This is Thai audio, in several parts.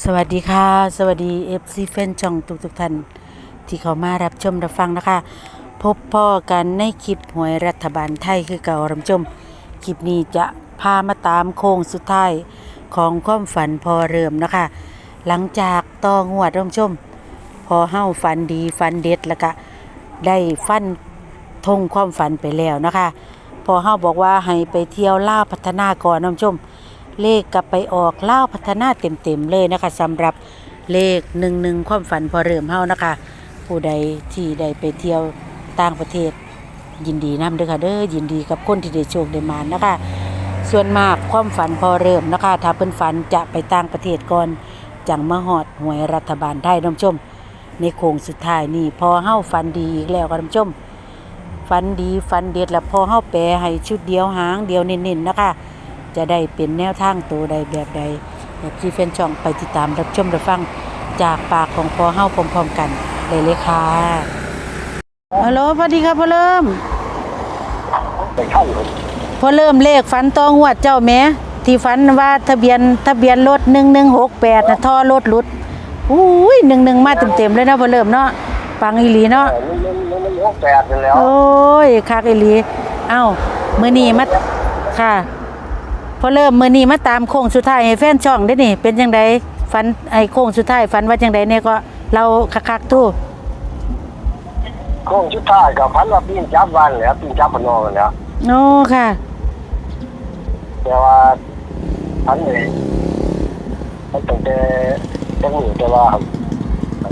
สวัสดีค่ะ สวัสดี FC แฟนช่องทุกทุกท่านที่เขามารับชมรับฟังนะคะ พบพ่อกันในคลิปหวยรัฐบาลไทยคือเก่ารับชมคลิปนี้จะพามาตามโค้งสุดท้ายของความฝันพอเริ่มนะคะ หลังจากต่องวดรับชม พอเฮ้าฝันดีฝันเด็ดแล้วก็ได้ฟันทงความฝันไปแล้วนะคะ พอเฮาบอกว่าให้ไปเที่ยวล่าพัฒนาก่อนน้ำชม เลขกลับไปออกเล่าพัฒนาเต็มๆเลยนะคะสำหรับเลขหนึ่งหนึ่งความฝันพอเริ่มเฮานะคะ ผู้ใดที่ได้ไปเที่ยวต่างประเทศ ยินดีนำเด้อค่ะเด้อยินดีกับคนที่ได้โชคได้มานะคะ ส่วนมากความฝันพอเริ่มนะคะ ถ้าเพิ่นฝันจะไปต่างประเทศก่อนจังมาฮอดหวยรัฐบาลไทยน้ำชม ในโค้งสุดท้ายนี่พอเฮาฝันดีอีกแล้วค่ะนผู้ชมฝันดีฝันเด็ดแล้วพอเฮาแปลให้ชุดเดียวหางเดียวเน้นๆนะคะ จะได้เป็นแนวทางตัวใดแบบใดแบบที่แฟนช่องไปติดตามรับชมรับฟังจากปากของพอเฮาพร้อมๆกันเลยเลยค่ะฮัลโหลสวัสดีครับพ่อเริ่มไม่ใช่เลยพ่อเริ่มเลขฝันตองวดเจ้าแหม่ที่ฝันว่าทะเบียนทะเบียนรถ1168นะท่อรถหลุดอุ้ย11มาเต็มๆเลยนะพ่อเริ่มเนาะปังอีหลีเนาะเออมันมันมันมันหกแปดนั่นแล้วโอ้ยคักอีหลี เอ้ามื้อนี้มาค่ะ พอเริ่มมื้อนี้มาตามโค้งสุดท้ายให้แฟนช่องได้นี่ เป็นจังไดฝันไอ้โค้งสุดท้ายฝันว่าจังไดเนี่ยก็เราคักๆตู้โค้งชุดท้ายกับพันว่าปีนจับวันแหล้วปีนจับพนองกันแล้วโอ้ค่ะ แต่ว่าพันนี่มันตั้งแต่ตั้งหนึ่งแต่ว่า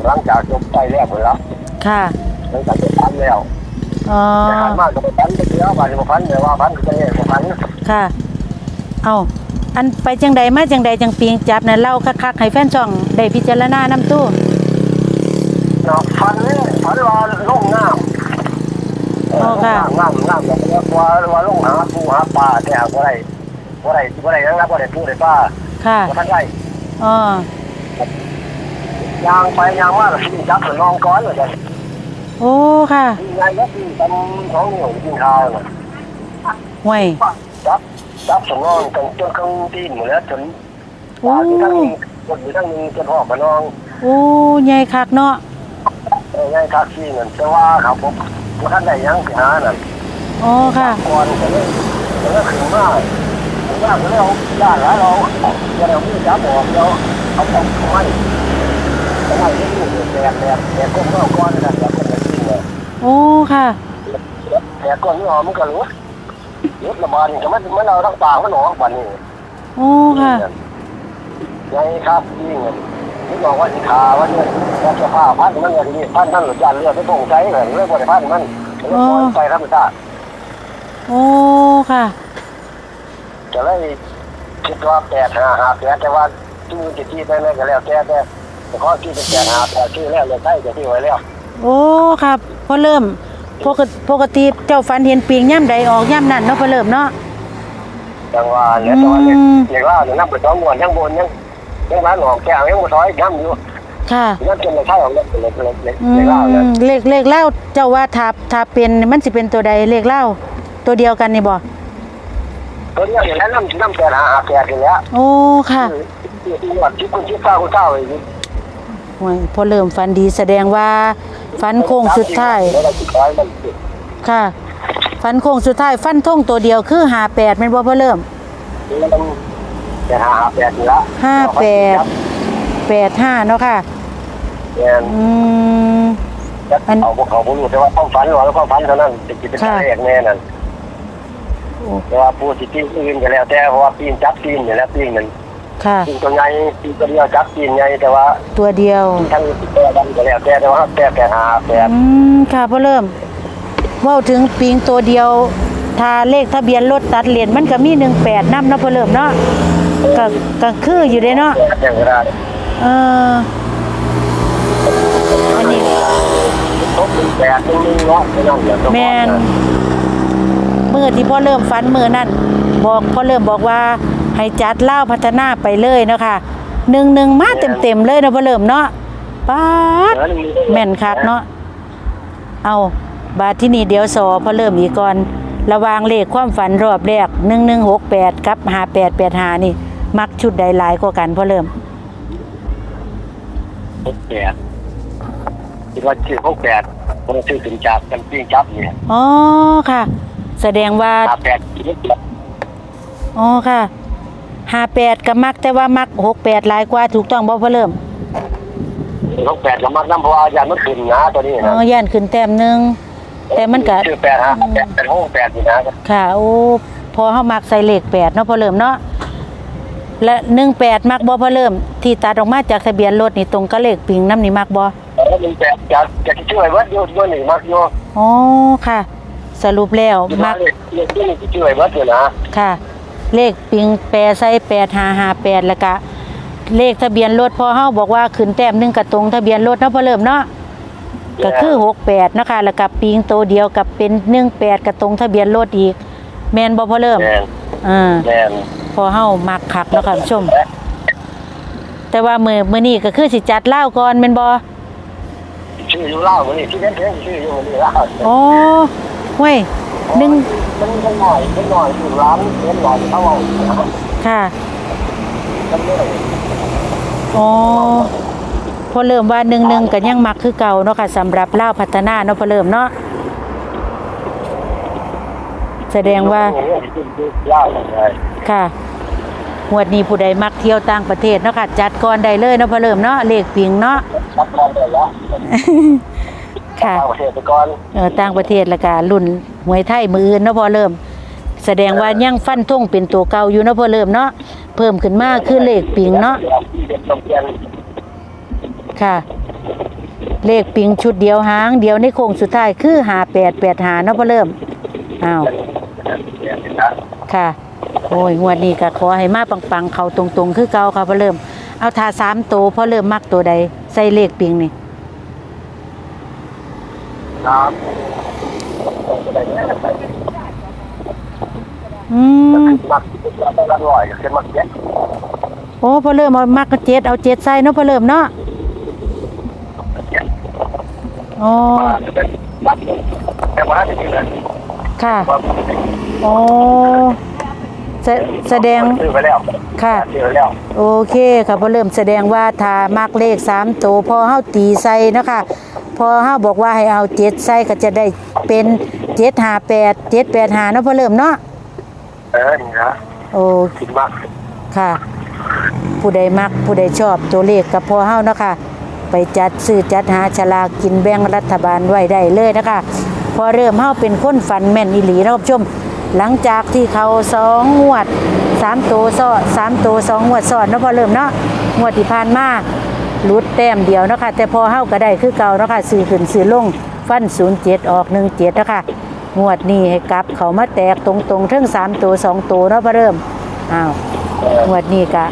หลังจากจบไปแล้วหมดแล้วค่ะหลังจากจบพันแล้วอ๋อแต่พันมากก็ไปพันไปเดียวพันก็พันแต่ว่าพันก็จะเนี่ยพันค่ะ เอ้าอันไปจังใดมาจังใดจังปีงจับน่ะเล่าคักๆให้แฟนช่องได้พิจารณานํตู้เนาะพันนี่พันว่าลงน้ำเออลงน้ำน้ำน้ำแบบนี้ว่าว่าลงหาปูหาปลาแต่หาว่าไรว่าไรว่าไรนั่งรับว่าไรปูไรปลาค่ะว่าท่านได้อ๋อยางไปยางมาแล้วกินจับส่วนน้องก้อนเลยจ้ะโอ้ค่ะกินไงก็กินตำสองนิ้วกินข้าวน่ะห่วยจับ จับส่วนน้องจนจนเครื่องตีนหมดแล้วจนโอ้ตาอยู่ทั้งนี้คนอยู่ทั้งนี้จนหอบมาน้องโอ้ใหญ่คักเนาะเอ้ยไงทักซี่นั่นแต่ว่าครับผมว่าท่านได้ยังสิหานั่นอ๋อค่ะก่อนก็เลยก็เลยขึ้นมาขึ้นมาก็เลยเอาย่านแล้วเราจะเอามือจับออกแล้วเอาตกไม้ทำไมไม่รู้แดดแดดแดดก้มเก้าก้อนนะแดดก้มแบบนี้เลยโอ้ค่ะแต่ก่อนนี่ออกมันก็รู้ รู้ระบาดนี่ก็มันมันเอาทั้งปากมันออกบัดนี้โอ้ค่ะ ไงครับยิ่งนี่บอกว่าสิขาว่าเนี่ยว่าจะพาพันมันอย่างนี้พันนั่นหรือจานเลือดไม่ตรงใจเลยเรื่องบริพันมันเรื่องปล่อยไปธรรมชาติโอ้ค่ะจะเลยคิดว่าแปดหาหาแปดแต่ว่าที่มันจะที่ได้เลยก็แล้วแต่แต่แต่ข้อที่เป็นแปดหาแปดชื่อแล้วเลยใกล้จะที่ไว้แล้ว โอ้ครับพอเริ่ม ปกติปกติเจ้าฝันเห็นปีงย่ำใดออกย่ำนั่นเนาะพอเริ่มเนาะจังว่าเนี่ยแต่ว่าเนี่ยอืมเรียกว่าเนี่ยนับไปสองงวดยังบนยังยังร้านหอกแก้วยังบ่ถอยย้ำอยู่ค่ะยังจนเลยใช่ของเล็กเล็กเล็กเล็กอืเรียกว่าเนี่ยมเลขเลขเล่าเจ้าว่าถ้าถ้าเป็นมันสิเป็นตัวใดเลขเล่าตัวเดียวกันนี่บ่ตัวนี้เห็นแล้วน้ำน้ำแปดหาหาแปดอยู่แล้วโอ้ค่ะที่ที่วัดที่คุณที่เก้าคุณเก้าอีกโอ้ยพอเริ่มฝันดีแสดงว่า ฝันโค้งสุดท้าย แล้วเราสุดท้ายมันติดค่ะฝันโค้งสุดท้าย ฟันท่งตัวเดียวคือ58แม่นบ่พอเริ่ม มันแปดหาหาแปดอยู่แล้วห้าแปด85เนาะค่ะเนี่ยอืม อันเขาบอกเขาบอกรู้แต่ว่าความฝันหรอแล้วความฝันเท่านั้นจะเป็นค่ะ แรกแน่นั่นโอ้แต่ว่าผู้ที่ตีอื่นก็แล้วแต่เพราะว่าปีนจับปีนอยู่แล้วปีนมัน ค่ะ ปีนตัวใหญ่ปีนตัวเดียวจับปีนใหญ่แต่ว่าตัวเดียว ทั้งตัวดำก็แล้วแต่แต่ว่าแปดแปดหาแปดอืม ค่ะพอเริ่มเว้าถึงปิงตัวเดียวถ้าเลขทะเบียนรถตัดเหรียญมันก็มี18นำเนาะพอเริ่มเนาะก็ก็คืออยู่เด้เนาะแปดอย่างก็ได้เอออันนี้ทบเป็นแปดหนึ่งหนึ่งเนาะไม่นั่นเดี๋ยวต้องแม่นมือที่พ่อเริ่มฝันมือนั่นบอกพ่อเริ่มบอกว่า ให้จัดเล่าวพัฒนาไปเลยเนาะค่ะหนึ่งหนึ่งมาเต็มๆเลยเนาะพ่อเริ่มเนาะป๊าดแม่นคักเนาะเอาบาทที่นี่เดี๋ยวสอพอเริ่มอีกก่อน ระหวางเลขความฝันรอบแรก1168กับ5885นี่ มักชุดใดหลายกว่ากันพอเริ่มหกแปดคิดว่าชื่อหกแปดคนชื่อถึงจากกันปิ้งจับเนี่ยอ๋อค่ะ แสดงว่าห้าแปดอ๋อค่ะ ห้าแปดก็มักแต่ว่ามักหกแปดหลายกว่าถูกต้องบ่พอเริ่มหกแปดกับมักน้ำเพราะว่าอย่างมันขึ้นนะตัวนี้อ๋นะอย่านขึ้นแต้มหนึง แต่มันก็ชื่อแปดฮะแปดเป็นหกแปดนี่นะค่ะโอ้พอเฮามักใส่เลขแปดเนาะพอเริ่มเนาะและหนึ่งแปดมักบ่พอเริ่ม ที่ตัดออกมาจากทะเบียนรถนี่ตรงกับเลขปิงน้ำนี่มักบ่ แล้วมีแปดจะจะช่วยวัดโยนตัวหนึ่งมักโยอ๋อค่ะ สรุปแล้วมัก เรื่องที่นี่ช่วยวัดอยู่นะ ค่ะ เลขปิงแปรใส่แปดหาหาแปดแล้วก็เลขทะเบียนรถพอเฮาบอกว่าขึ้นแต้มหนึงกับตรงทะเบียนรถเนาะพอเริ่มเนาะก็คือหกแปดนะคะแล้วก็ปิงตัวเดียวกับเป็นหนึ่งแปดกับตรงทะเบียนรถอีก แมนบ่พอเริ่มแมนอ่าแมนพอเฮามักคักเนาะค่ะท่านผู้ชม แต่ว่ามือมื้อนี้ก็คือสิจัดเหล้าก่อนแม่นบ่ชื่ออยู่เล่าวันนี้ที่เล่นเพลงชื่ออยู่วันนี้เล่าอ๋อห้วย หนึ่งมันมันหน่อยมันหน่อยอยู่ร้านเล่นหน่อยเขาเอาค่ะมันเลยอ๋อพอเริ่มว่าหนึ่งหนึ่งก็ยังมักคือเก่าเนาะค่ะสำหรับเหล้าพัฒนาเนาะพอเริ่มเนาะแสดงว่าเล่าเลยค่ะงวดนี้ผู้ใดมักเที่ยวต่างประเทศเนาะค่ะจัดก่อนได้เลยเนาะพอเริ่มเนาะเลขปิงเนาะ รับรองได้แล้วค่ะเอาเทศกรเออต่างประเทศแล้วก็รุ่นหวยไทยมืออื่นเนาะพอเริ่ม แสดงว่ายังฟันธงเป็นตัวเก่าอยู่เนาะพอเริ่มเนาะเพิ่มขึ้นมาคือเลขปิงเนาะเด็กต้องเรียนค่ะ เลขปิงชุดเดียวหางเดียวในโค้งสุดท้ายคือหาแปดแปดหาเนาะพอเริ่มอ้าวเรียนนะค่ะ โอ้ยงวดนี้ก็ขอให้มาปังๆเขาตรงๆ คือเก่าค่ะพอเริ่ม เอาทาสามตัวพอเริ่มมักตัวใดใส่เลขปิงนี่ ครับต้องไปได้แล้วอืมมักต้องละร้อยขึ้นมักเยอะโอ้พอเริ่มเอามักก็เจ็ดเอาเจ็ดใส่เนาะพอเริ่มเนาะอ๋อมักแต่ว่าจริงๆเลยค่ะว่าอ๋อแสแสดงซื้อไปแล้ว ค่ะซื้อไปแล้วโอเคค่ะพอเริ่มแสดงว่าถ้ามักเลขสามตัวพอเฮาตีใส่เนาะคะพอเฮาบอกว่าให้เอาเจ็ดใส่ก็จะได้เป็นเจ็ดห้าแปดเจ็ดแปดห้าเนาะพอเริ่มเนาะเออนี่นะโอ้คิดมากค่ะ ผู้ใดมักผู้ใดชอบตัวเลขกับพอเฮาเนาะค่ะ ไปจัดซื้อจัดหาฉลากกินแบ่งรัฐบาลไว้ได้เลยนะคะ พอเริ่มเฮาเป็นคนฝันแม่นอีหลีเนาะคุณผู้ชม หลังจากที่เขาสองงวด สามโตซ้อสามโตสองงวดซ้อนเนาะพอเริ่มเนาะงวดที่ผ่านมาลุดแต้มเดียวเนาะค่ะแต่พอเฮาก็ได้คือเก่าเนาะค่ะซื้อขึ้นซื้อลงฟัน07ออก17เจ็ดนะคะงวดนี้ให้กลับเขามาแตกตรงๆเทั้งสามตัวสองตัวเนาะพอเริ่มอ้าวงวดนี้ก็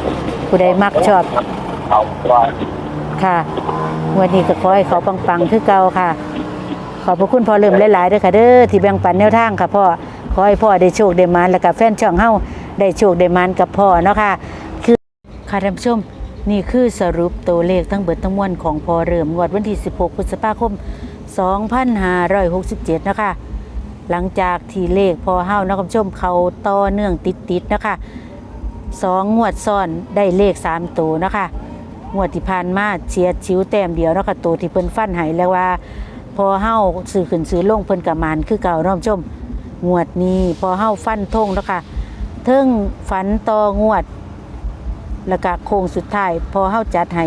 ผู้ใดมักชอบค่ะงวดนี้ก็ขอให้เขาปังๆคือเก่าค่ะ ขอบพระคุณพ่อเริ่มหลายๆด้วยค่ะเด้อที่แบ่งปันแนวทางค่ะพ่อขอให้พ่อได้โชคได้มาแล้วก็แฟนช่องเฮา ได้โชคได้มานกับพ่อเนาะค่ะ คือค่ะท่านผู้ชมนี่คือสรุปตัวเลขทั้งเบิดทั้งมวลของพ่อเริ่มงวดวันที่ 16 พฤษภาคม 2567 นะคะ หลังจากที่เลขพอเฮานาะคุณผู้ชมเขาต่อเนื่องติดๆนะคะสองงวดซ้อนได้เลขสามตัวนะคะงวดที่ผ่านมาเฉียดชิวแต้มเดียวเนาะค่ะตัวที่เพิ่นฟันให้แล้วว่า พอเฮาซื้อขึ้นซื้อลงเพิ่นกะมานคือเก่านะคุณผู้ชมงวดนี้พอเฮาฟันธงเนาะค่ะ เทิงฝันต่องวด แล้วก็โค้งสุดท้ายพอเฮาจัดให้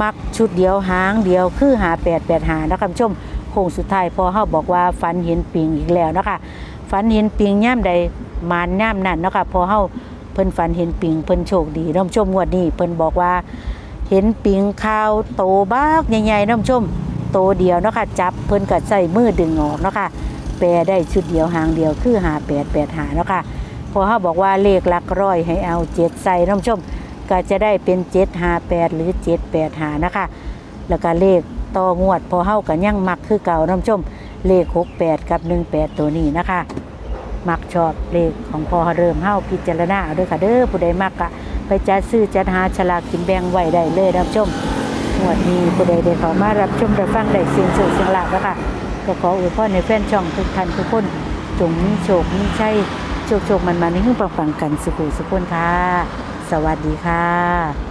มักชุดเดียวหางเดียวคือหาแปดแปดหานะคะคุณผู้ชมโค้งสุดท้ายพอเฮาบอกว่าฝันเห็นปิงอีกแล้วเนาะค่ะฝันเห็นปิงย่ามใดมานย่ามนั่นเนาะค่ะพอเฮาเพิ่นฝันเห็นปิงเพิ่นโชคดีน้องชมงวดนี้เพิ่นบอกว่าเห็นปิงข้าวโตบ้ากใหญ่ๆน้องชมโตเดียวเนาะค่ะจับเพิ่นก็ใส่มือดึงออกเนาะค่ะแปลได้ชุดเดียวหางเดียวคือหาแปดแปดหาเนาะค่ะ พอเขาบอกว่าเลขหลักร้อยให้เอาเจ็ดใส่น้องชม ก็จะได้เป็นเจ็ดหาแปดหรือเจ็ดแปดหานะคะ แล้วก็เลขต่องวด พอเฮากันยังมักคือเก่าน้องชม เลขหกแปดกับหนึ่งแปดตัวนี้นะคะ มักชอบเลขของพอเริ่มเฮาพิจารณาเอาด้วยค่ะเด้อผู้ใดมักกะไปจัดซื้อจัดหาฉลากกินแบ่งไว้ได้เลยรับชมงวดนี้ผู้ใดได้ข้ามารับชมรับฟังได้เสียงสุขเสียงหลากแล้วค่ะก็ขออวยพรในแฟนช่องทุกท่านทุกคน จงมีโชคมีชัย โชคโชคมันมาในหึ่งปังๆกันสุขุสุขคนค่ะ สวัสดีค่ะ